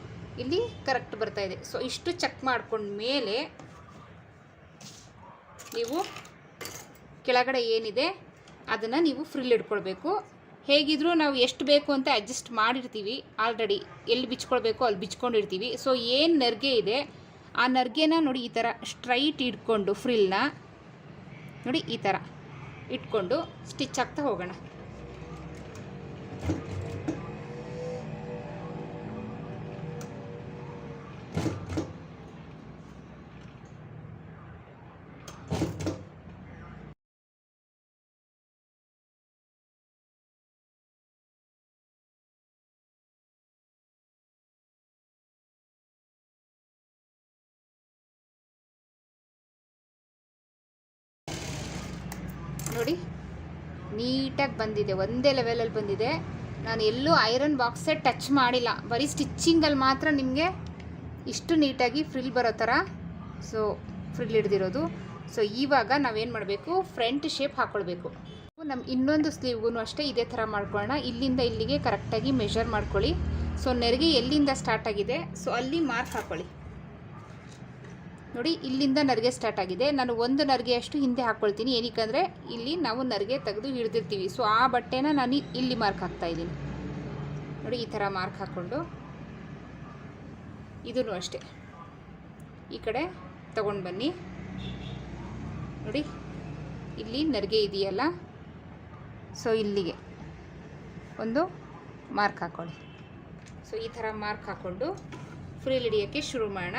ಇಲ್ಲಿ ಕರೆಕ್ಟ್ ಬರ್ತಾ ಇದೆ. ಸೊ ಇಷ್ಟು ಚೆಕ್ ಮಾಡ್ಕೊಂಡ ಮೇಲೆ ನೀವು ಕೆಳಗಡೆ ಏನಿದೆ, ಅದನ್ನು ನೀವು ಫ್ರಿಲ್ ಇಟ್ಕೊಳ್ಬೇಕು. ಹೇಗಿದ್ರೂ ನಾವು ಎಷ್ಟು ಬೇಕು ಅಂತ ಅಡ್ಜಸ್ಟ್ ಮಾಡಿರ್ತೀವಿ. ಆಲ್ರೆಡಿ ಎಲ್ಲಿ ಬಿಚ್ಕೊಳ್ಬೇಕು ಅಲ್ಲಿ ಬಿಚ್ಕೊಂಡಿರ್ತೀವಿ. ಸೊ ಏನು ನರ್ಗೆ ಇದೆ ಆ ನರ್ಗೆನ ನೋಡಿ ಈ ಥರ ಸ್ಟ್ರೈಟ್ ಇಟ್ಕೊಂಡು ಫ್ರಿಲ್ನ ನೋಡಿ ಈ ಥರ ಇಟ್ಕೊಂಡು ಸ್ಟಿಚ್ ಆಗ್ತಾ ಹೋಗೋಣ. ನೋಡಿ, ನೀಟಾಗಿ ಬಂದಿದೆ, ಒಂದೇ ಲೆವೆಲಲ್ಲಿ ಬಂದಿದೆ. ನಾನು ಎಲ್ಲೂ ಐರನ್ ಬಾಕ್ಸೇ ಟಚ್ ಮಾಡಿಲ್ಲ. ಬರೀ ಸ್ಟಿಚ್ಚಿಂಗಲ್ಲಿ ಮಾತ್ರ ನಿಮಗೆ ಇಷ್ಟು ನೀಟಾಗಿ ಫ್ರಿಲ್ ಬರೋ ಥರ ಸೊ ಫ್ರಿಲ್ ಹಿಡ್ದಿರೋದು. ಸೊ ಇವಾಗ ನಾವೇನು ಮಾಡಬೇಕು? ಫ್ರಂಟ್ ಶೇಪ್ ಹಾಕ್ಕೊಳ್ಬೇಕು ನಮ್ಮ ಇನ್ನೊಂದು ಸ್ಲೀವ್ಗೂ ಅಷ್ಟೇ ಇದೇ ಥರ ಮಾಡ್ಕೊಳ್ಳೋಣ. ಇಲ್ಲಿಂದ ಇಲ್ಲಿಗೆ ಕರೆಕ್ಟಾಗಿ ಮೆಷರ್ ಮಾಡ್ಕೊಳ್ಳಿ. ಸೊ ನೆರಿಗೆ ಎಲ್ಲಿಂದ ಸ್ಟಾರ್ಟ್ ಆಗಿದೆ? ಸೊ ಅಲ್ಲಿ ಮಾರ್ಕ್ ಹಾಕ್ಕೊಳ್ಳಿ ನೋಡಿ, ಇಲ್ಲಿಂದ ನರಿಗೆ ಸ್ಟಾರ್ಟ್ ಆಗಿದೆ. ನಾನು ಒಂದು ನರಿಗೆಯಷ್ಟು ಹಿಂದೆ ಹಾಕ್ಕೊಳ್ತೀನಿ ಏನಕ್ಕಂದರೆ, ಇಲ್ಲಿ ನಾವು ನರಿಗೆ ತೆಗೆದು ಹಿಡಿದಿರ್ತೀವಿ. ಸೊ ಆ ಬಟ್ಟೆನ ನಾನು ಇಲ್ಲಿ ಮಾರ್ಕ್ ಹಾಕ್ತಾ ಇದ್ದೀನಿ. ನೋಡಿ, ಈ ಥರ ಮಾರ್ಕ್ ಹಾಕ್ಕೊಂಡು. ಇದೂ ಅಷ್ಟೇ. ಈ ಕಡೆ ತಗೊಂಡು ಬನ್ನಿ. ನೋಡಿ, ಇಲ್ಲಿ ನರಿಗೆ ಇದೆಯಲ್ಲ? ಸೊ ಇಲ್ಲಿಗೆ ಒಂದು ಮಾರ್ಕ್ ಹಾಕ್ಕೊಳ್ಳಿ ಸೊ ಈ ಥರ ಮಾರ್ಕ್ ಹಾಕ್ಕೊಂಡು ಫ್ರೀಲ್ ಹಿಡಿಯೋಕ್ಕೆ ಶುರು ಮಾಡೋಣ.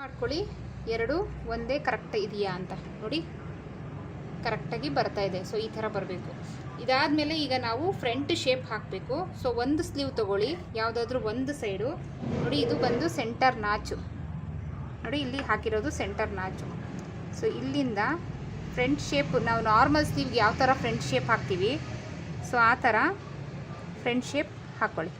ಮಾಡ್ಕೊಳ್ಳಿ. ಎರಡು ಒಂದೇ ಕರೆಕ್ಟ್ ಇದೆಯಾ ಅಂತ. ನೋಡಿ ಕರೆಕ್ಟಾಗಿ ಬರ್ತಾ ಇದೆ. ಸೊ ಈ ಥರ ಬರಬೇಕು. ಇದಾದಮೇಲೆ ಈಗ ನಾವು ಫ್ರಂಟ್ ಶೇಪ್ ಹಾಕಬೇಕು. ಸೊ ಒಂದು ಸ್ಲೀವ್ ತೊಗೊಳ್ಳಿ. ಯಾವುದಾದ್ರೂ ಒಂದು ಸೈಡು ನೋಡಿ, ಇದು ಬಂದು ಸೆಂಟರ್ ನಾಚು ನೋಡಿ, ಇಲ್ಲಿ ಹಾಕಿರೋದು ಸೆಂಟರ್ ನಾಚು ಸೊ ಇಲ್ಲಿಂದ ಫ್ರಂಟ್ ಶೇಪ್ ನಾವು ನಾರ್ಮಲ್ ಸ್ಲೀವ್ಗೆ ಯಾವ ಥರ ಫ್ರಂಟ್ ಶೇಪ್ ಹಾಕ್ತೀವಿ? ಸೊ ಆ ಥರ ಫ್ರಂಟ್ ಶೇಪ್ ಹಾಕ್ಕೊಳ್ಳಿ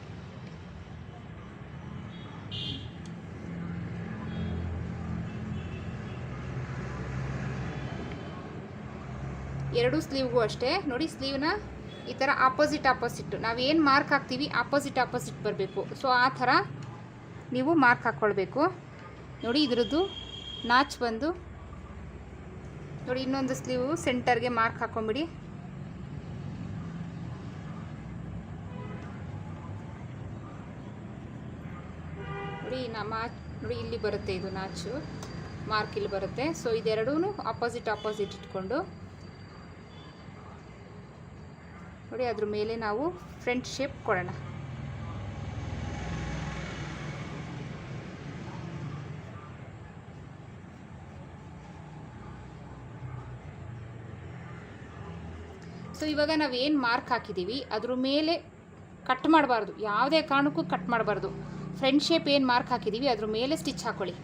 ಎರಡು ಸ್ಲೀವ್ಗೂ ಅಷ್ಟೇ. ನೋಡಿ, ಸ್ಲೀವ್ನ ಈ ಥರ ಆಪೋಸಿಟ್ ನಾವು ಏನು ಮಾರ್ಕ್ ಹಾಕ್ತೀವಿ, ಆಪೋಸಿಟ್ ಆಪೋಸಿಟ್ ಬರಬೇಕು. ಸೊ, ಆ ಥರ ನೀವು ಮಾರ್ಕ್ ಹಾಕ್ಕೊಳ್ಬೇಕು. ನೋಡಿ, ಇದ್ರದ್ದು ನಾಚ್ ಬಂದು, ನೋಡಿ, ಇನ್ನೊಂದು ಸ್ಲೀವು ಸೆಂಟರ್ಗೆ ಮಾರ್ಕ್ ಹಾಕ್ಕೊಂಬಿಡಿ. ನೋಡಿ ನಮ್ಮ ನೋಡಿ, ಇಲ್ಲಿ ಬರುತ್ತೆ ಇದು ನಾಚು. ಮಾರ್ಕ್ ಇಲ್ಲಿ ಬರುತ್ತೆ. ಸೊ ಇದೆರಡೂ ಆಪೋಸಿಟ್ ಆಪೋಸಿಟ್ ಇಟ್ಕೊಂಡು ನೋಡಿ, ಅದ್ರ ಮೇಲೆ ನಾವು ಫ್ರಂಟ್ ಶೇಪ್ ಕೊಡೋಣ. ಸೊ ಇವಾಗ ನಾವು ಏನು ಮಾರ್ಕ್ ಹಾಕಿದ್ದೀವಿ ಅದ್ರ ಮೇಲೆ ಕಟ್ ಮಾಡಬಾರ್ದು. ಯಾವುದೇ ಕಾರಣಕ್ಕೂ ಕಟ್ ಮಾಡಬಾರ್ದು. ಫ್ರೆಂಡ್ ಶೇಪ್ ಏನು ಮಾರ್ಕ್ ಹಾಕಿದ್ದೀವಿ ಅದ್ರ ಮೇಲೆ ಸ್ಟಿಚ್ ಹಾಕೊಳ್ಳಿ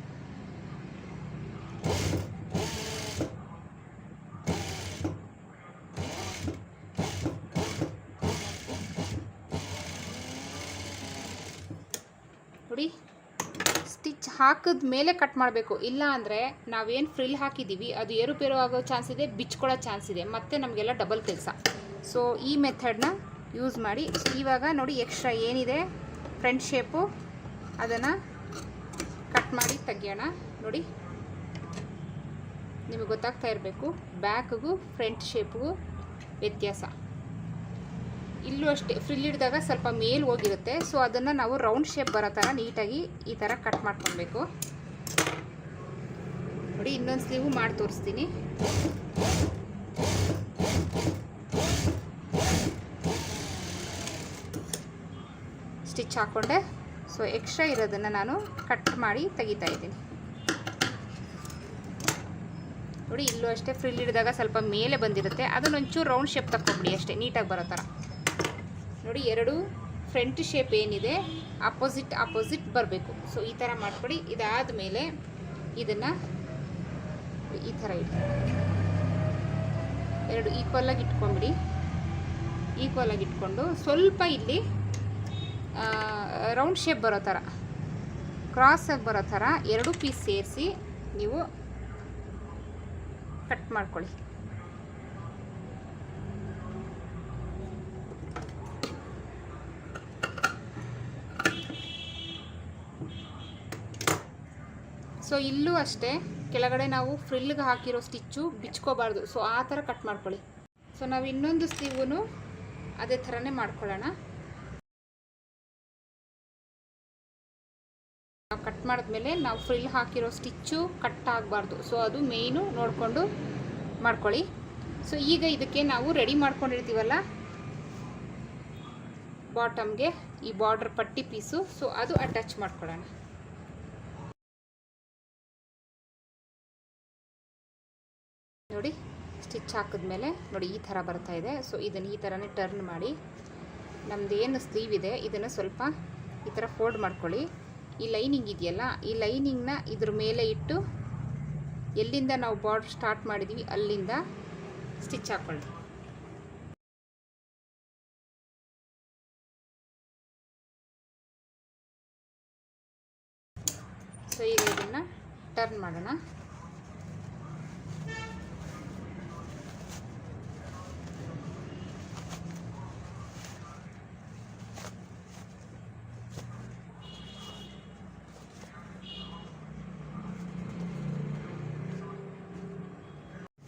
ನೋಡಿ ಸ್ಟಿಚ್ ಹಾಕಿದ ಮೇಲೆ ಕಟ್ ಮಾಡಬೇಕು. ಇಲ್ಲ ಅಂದರೆ ನಾವೇನು ಫ್ರಿಲ್ ಹಾಕಿದ್ದೀವಿ ಅದು ಏರುಪೇರು ಆಗೋ ಚಾನ್ಸ್ ಇದೆ, ಬಿಚ್ಕೊಳ್ಳೋ ಚಾನ್ಸ್ ಇದೆ, ಮತ್ತು ನಮಗೆಲ್ಲ ಡಬಲ್ ಕೆಲಸ. ಸೊ ಈ ಮೆಥಡ್ನ ಯೂಸ್ ಮಾಡಿ ಇವಾಗ ನೋಡಿ ಎಕ್ಸ್ಟ್ರಾ ಏನಿದೆ ಫ್ರಂಟ್ ಶೇಪು ಅದನ್ನು ಕಟ್ ಮಾಡಿ ತೆಗಿಯೋಣ. ನೋಡಿ, ನಿಮಗೆ ಗೊತ್ತಾಗ್ತಾ ಇರಬೇಕು ಬ್ಯಾಕ್ಗೂ ಫ್ರಂಟ್ ಶೇಪ್ಗೂ ವ್ಯತ್ಯಾಸ. ಇಲ್ಲೂ ಅಷ್ಟೇ ಫ್ರಿಲ್ ಹಿಡಿದಾಗ ಸ್ವಲ್ಪ ಮೇಲ್ ಹೋಗಿರುತ್ತೆ. ಸೊ ಅದನ್ನು ನಾವು ರೌಂಡ್ ಶೇಪ್ ಬರೋ ಥರ ನೀಟಾಗಿ ಈ ಥರ ಕಟ್ ಮಾಡ್ಕೊಬೇಕು ನೋಡಿ, ಇನ್ನೊಂದು ಸ್ಲೀವು ಮಾಡಿ ತೋರಿಸ್ತೀನಿ. ಸ್ಟಿಚ್ ಹಾಕ್ಕೊಂಡೆ ಸೊ ಎಕ್ಸ್ಟ್ರಾ ಇರೋದನ್ನು ನಾನು ಕಟ್ ಮಾಡಿ ತೆಗಿತಾ ಇದ್ದೀನಿ. ನೋಡಿ, ಇಲ್ಲೂ ಅಷ್ಟೇ ಫ್ರಿಲ್ ಹಿಡಿದಾಗ ಸ್ವಲ್ಪ ಮೇಲೆ ಬಂದಿರುತ್ತೆ. ಅದನ್ನ ಒಂಚೂರು ರೌಂಡ್ ಶೇಪ್ ತಗೊಂಬಿಡಿ ಅಷ್ಟೇ, ನೀಟಾಗಿ ಬರೋ ಥರ ನೋಡಿ, ಎರಡು ಫ್ರಂಟ್ ಶೇಪ್ ಏನಿದೆ ಅಪೋಸಿಟ್ ಅಪೋಸಿಟ್ ಬರಬೇಕು. ಸೊ ಈ ಥರ ಮಾಡ್ಕೊಡಿ ಇದಾದ ಮೇಲೆ ಇದನ್ನು ಈ ಥರ ಇಡಿ ಎರಡು ಈಕ್ವಲಾಗಿ ಇಟ್ಕೊಂಬಿಡಿ. ಈಕ್ವಲಾಗಿ ಇಟ್ಕೊಂಡು ಸ್ವಲ್ಪ ಇಲ್ಲಿ ರೌಂಡ್ ಶೇಪ್ ಬರೋ ಥರ ಕ್ರಾಸಾಗಿ ಬರೋ ಥರ ಎರಡು ಪೀಸ್ ಸೇರಿಸಿ ನೀವು ಕಟ್ ಮಾಡ್ಕೊಳ್ಳಿ. ಸೊ ಇಲ್ಲೂ ಅಷ್ಟೇ, ಕೆಳಗಡೆ ನಾವು ಫ್ರಿಲ್ಗೆ ಹಾಕಿರೋ ಸ್ಟಿಚ್ಚು ಬಿಚ್ಕೋಬಾರ್ದು. ಸೊ ಆ ಥರ ಕಟ್ ಮಾಡ್ಕೊಳ್ಳಿ. ಸೊ ನಾವು ಇನ್ನೊಂದು ಸ್ಲೀವನ್ನು ಅದೇ ಥರನೇ ಮಾಡ್ಕೊಳ್ಳೋಣ. ನಾವು ಕಟ್ ಮಾಡಿದ್ಮೇಲೆ ನಾವು ಫ್ರಿಲ್ ಹಾಕಿರೋ ಸ್ಟಿಚ್ಚು ಕಟ್ ಆಗಬಾರ್ದು. ಸೊ ಅದು ಮೇಯ್ನು ನೋಡಿಕೊಂಡು ಮಾಡ್ಕೊಳ್ಳಿ. ಸೊ ಈಗ ಇದಕ್ಕೆ ನಾವು ರೆಡಿ ಮಾಡ್ಕೊಂಡಿರ್ತೀವಲ್ಲ, ಬಾಟಮ್ಗೆ ಈ ಬಾರ್ಡ್ರ್ ಪಟ್ಟಿ ಪೀಸು. ಸೊ ಅದು ಅಟ್ಯಾಚ್ ಮಾಡ್ಕೊಳ್ಳೋಣ. ನೋಡಿ ಸ್ಟಿಚ್ ಹಾಕಿದ್ಮೇಲೆ ನೋಡಿ ಈ ಥರ ಬರ್ತಾ ಇದೆ. ಸೊ ಇದನ್ನು ಈ ಥರನೇ ಟರ್ನ್ ಮಾಡಿ. ನಮ್ದು ಏನು ಸ್ಲೀವ್ ಇದೆ, ಇದನ್ನು ಸ್ವಲ್ಪ ಈ ಥರ ಫೋಲ್ಡ್ ಮಾಡ್ಕೊಳ್ಳಿ. ಈ ಲೈನಿಂಗ್ ಇದೆಯಲ್ಲ, ಈ ಲೈನಿಂಗ್ನ ಇದ್ರ ಮೇಲೆ ಇಟ್ಟು ಎಲ್ಲಿಂದ ನಾವು ಬಾರ್ಡ್ರ್ ಸ್ಟಾರ್ಟ್ ಮಾಡಿದ್ವಿ, ಅಲ್ಲಿಂದ ಸ್ಟಿಚ್ ಹಾಕ್ಕೊಳ್ಳಿ ಸೊ ಈಗ ಇದನ್ನು ಟರ್ನ್ ಮಾಡೋಣ.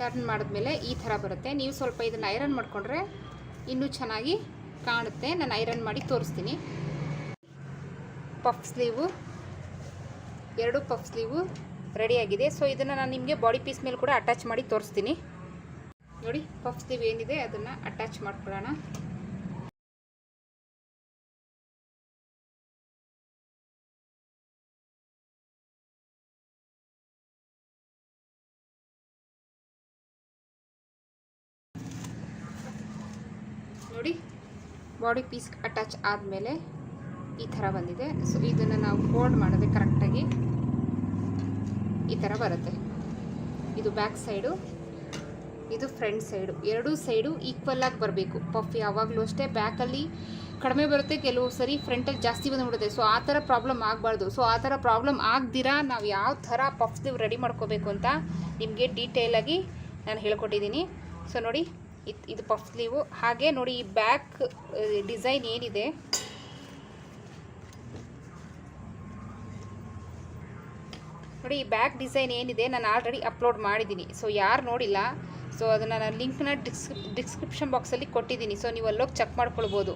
ಟರ್ನ್ ಮಾಡಿದ್ಮೇಲೆ ಈ ಥರ ಬರುತ್ತೆ. ನೀವು ಸ್ವಲ್ಪ ಇದನ್ನು ಐರನ್ ಮಾಡಿಕೊಂಡ್ರೆ ಇನ್ನೂ ಚೆನ್ನಾಗಿ ಕಾಣುತ್ತೆ. ನಾನು ಐರನ್ ಮಾಡಿ ತೋರಿಸ್ತೀನಿ. ಪಫ್ ಸ್ಲೀವು, ಎರಡು ಪಫ್ ಸ್ಲೀವು ರೆಡಿಯಾಗಿದೆ. ಸೊ, ಇದನ್ನು ನಾನು ನಿಮಗೆ ಬಾಡಿ ಪೀಸ್ ಮೇಲೆ ಕೂಡ ಅಟ್ಯಾಚ್ ಮಾಡಿ ತೋರಿಸ್ತೀನಿ. ನೋಡಿ, ಪಫ್ ಸ್ಲೀವ್ ಏನಿದೆ ಅದನ್ನು ಅಟ್ಯಾಚ್ ಮಾಡ್ಕೊಳ್ಳೋಣ. ಬಾಡಿ ಪೀಸ್ ಅಟ್ಯಾಚ್ ಆದಮೇಲೆ ಈ ಥರ ಬಂದಿದೆ. ಸೊ ಇದನ್ನು ನಾವು ಫೋಲ್ಡ್ ಮಾಡಿದ್ರೆ ಕರೆಕ್ಟಾಗಿ ಈ ಥರ ಬರುತ್ತೆ. ಇದು ಬ್ಯಾಕ್ ಸೈಡು, ಇದು ಫ್ರಂಟ್ ಸೈಡು. ಎರಡೂ ಸೈಡು ಈಕ್ವಲ್ ಬರಬೇಕು. ಪಫ್ ಯಾವಾಗಲೂ ಅಷ್ಟೇ ಬ್ಯಾಕಲ್ಲಿ ಕಡಿಮೆ ಬರುತ್ತೆ, ಕೆಲವು ಸರಿ ಫ್ರಂಟಲ್ಲಿ ಜಾಸ್ತಿ ಬಂದುಬಿಡುತ್ತೆ ಸೊ ಆ ಥರ ಪ್ರಾಬ್ಲಮ್ ಆಗಬಾರ್ದು. ಸೊ ಆ ಥರ ಪ್ರಾಬ್ಲಮ್ ಆಗದಿರಾ ನಾವು ಯಾವ ಥರ ಪಫ್ ಸ್ಲೀವ್ ರೆಡಿ ಮಾಡ್ಕೋಬೇಕು ಅಂತ ನಿಮಗೆ ಡೀಟೇಲಾಗಿ ನಾನು ಹೇಳ್ಕೊಟ್ಟಿದ್ದೀನಿ. ಸೊ ನೋಡಿ. ಇದು ಪಫ್ ಸ್ಲೀವು ಹಾಗೆ ನೋಡಿ ಈ ಬ್ಯಾಕ್ ಡಿಸೈನ್ ಏನಿದೆ? ನೋಡಿ ಈ ಬ್ಯಾಕ್ ಡಿಸೈನ್ ಏನಿದೆ, ನಾನು ಆಲ್ರೆಡಿ ಅಪ್ಲೋಡ್ ಮಾಡಿದ್ದೀನಿ ಸೊ ಯಾರು ನೋಡಿಲ್ಲ ಸೊ ಅದನ್ನು ನಾನು ಲಿಂಕ್ನ ಡಿಸ್ಕ್ರಿಪ್ ಡಿಸ್ಕ್ರಿಪ್ಷನ್ ಬಾಕ್ಸಲ್ಲಿ ಕೊಟ್ಟಿದ್ದೀನಿ ಸೊ ನೀವು ಅಲ್ಲೋಗಿ ಚೆಕ್ ಮಾಡ್ಕೊಳ್ಬೋದು.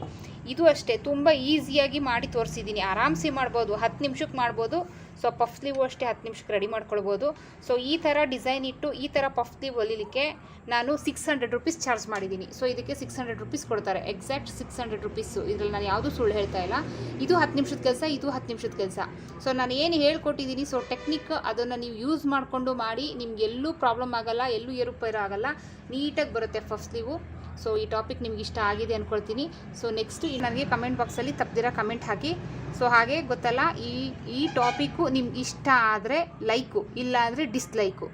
ಇದು ಅಷ್ಟೇ, ತುಂಬ ಈಸಿಯಾಗಿ ಮಾಡಿ ತೋರಿಸಿದ್ದೀನಿ ಆರಾಮ್ಸೆ ಮಾಡ್ಬೋದು, ಹತ್ತು ನಿಮಿಷಕ್ಕೆ ಮಾಡ್ಬೋದು. ಸೊ ಪಫ್ ಸ್ಲೀವು ಅಷ್ಟೇ ಹತ್ತು ನಿಮಿಷಕ್ಕೆ ರೆಡಿ ಮಾಡ್ಕೊಳ್ಬೋದು. ಸೊ ಈ ಥರ ಡಿಸೈನ್ ಇಟ್ಟು ಈ ಥರ ಪಫ್ ಸ್ಲೀವ್ ಹೊಲಿಲಿಕ್ಕೆ ನಾನು ಸಿಕ್ಸ್ ಹಂಡ್ರೆಡ್ ರುಪೀಸ್ ಚಾರ್ಜ್ ಮಾಡಿದ್ದೀನಿ. ಸೊ ಇದಕ್ಕೆ ಸಿಕ್ಸ್ ಹಂಡ್ರೆಡ್ ರುಪೀಸ್ ಕೊಡ್ತಾರೆ. ಎಕ್ಸಾಕ್ಟ್ ಸಿಕ್ಸ್ ಹಂಡ್ರೆಡ್ ರುಪೀಸು ಇದರಲ್ಲಿ ನಾನು ಯಾವುದೂ ಸುಳ್ಳು ಹೇಳ್ತಾ ಇಲ್ಲ. ಇದು ಹತ್ತು ನಿಮಿಷದ ಕೆಲಸ, ಇದು ಹತ್ತು ನಿಮಿಷದ ಕೆಲಸ. ಸೊ ನಾನು ಏನು ಹೇಳ್ಕೊಟ್ಟಿದ್ದೀನಿ ಸೊ ಟೆಕ್ನಿಕ್ ಅದನ್ನು ನೀವು ಯೂಸ್ ಮಾಡಿಕೊಂಡು ಮಾಡಿ ನಿಮ್ಗೆ ಎಲ್ಲೂ ಪ್ರಾಬ್ಲಮ್ ಆಗಲ್ಲ, ಎಲ್ಲೂ ಏರುಪೇರು ಆಗಲ್ಲ, ನೀಟಾಗಿ ಬರುತ್ತೆ ಪಫ್ ಸ್ಲೀವು ಸೊ ಈ ಟಾಪಿಕ್ ನಿಮ್ಗೆ ಇಷ್ಟ ಆಗಿದೆ ಅಂದ್ಕೊಳ್ತೀನಿ ಸೊ ನೆಕ್ಸ್ಟು ನನಗೆ ಕಮೆಂಟ್ ಬಾಕ್ಸಲ್ಲಿ ತಪ್ಪದಿರೋ ಕಮೆಂಟ್ ಹಾಕಿ. ಸೊ ಹಾಗೆ ಗೊತ್ತಲ್ಲ, ಈ ಈ ಟಾಪಿಕ್ಕು ನಿಮ್ಗೆ ಇಷ್ಟ ಆದರೆ ಲೈಕು ಇಲ್ಲ ಅಂದರೆ ಡಿಸ್ಲೈಕು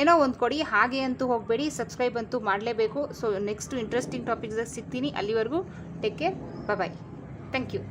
ಏನೋ ಒಂದು ಕೊಡಿ, ಹಾಗೆ ಅಂತೂ ಹೋಗಬೇಡಿ ಸಬ್ಸ್ಕ್ರೈಬ್ ಅಂತೂ ಮಾಡಲೇಬೇಕು. ಸೊ ನೆಕ್ಸ್ಟು ಇಂಟ್ರೆಸ್ಟಿಂಗ್ ಟಾಪಿಕ್ಸ್ ಸಿಗ್ತೀನಿ ಅಲ್ಲಿವರೆಗೂ. Take care bye thank you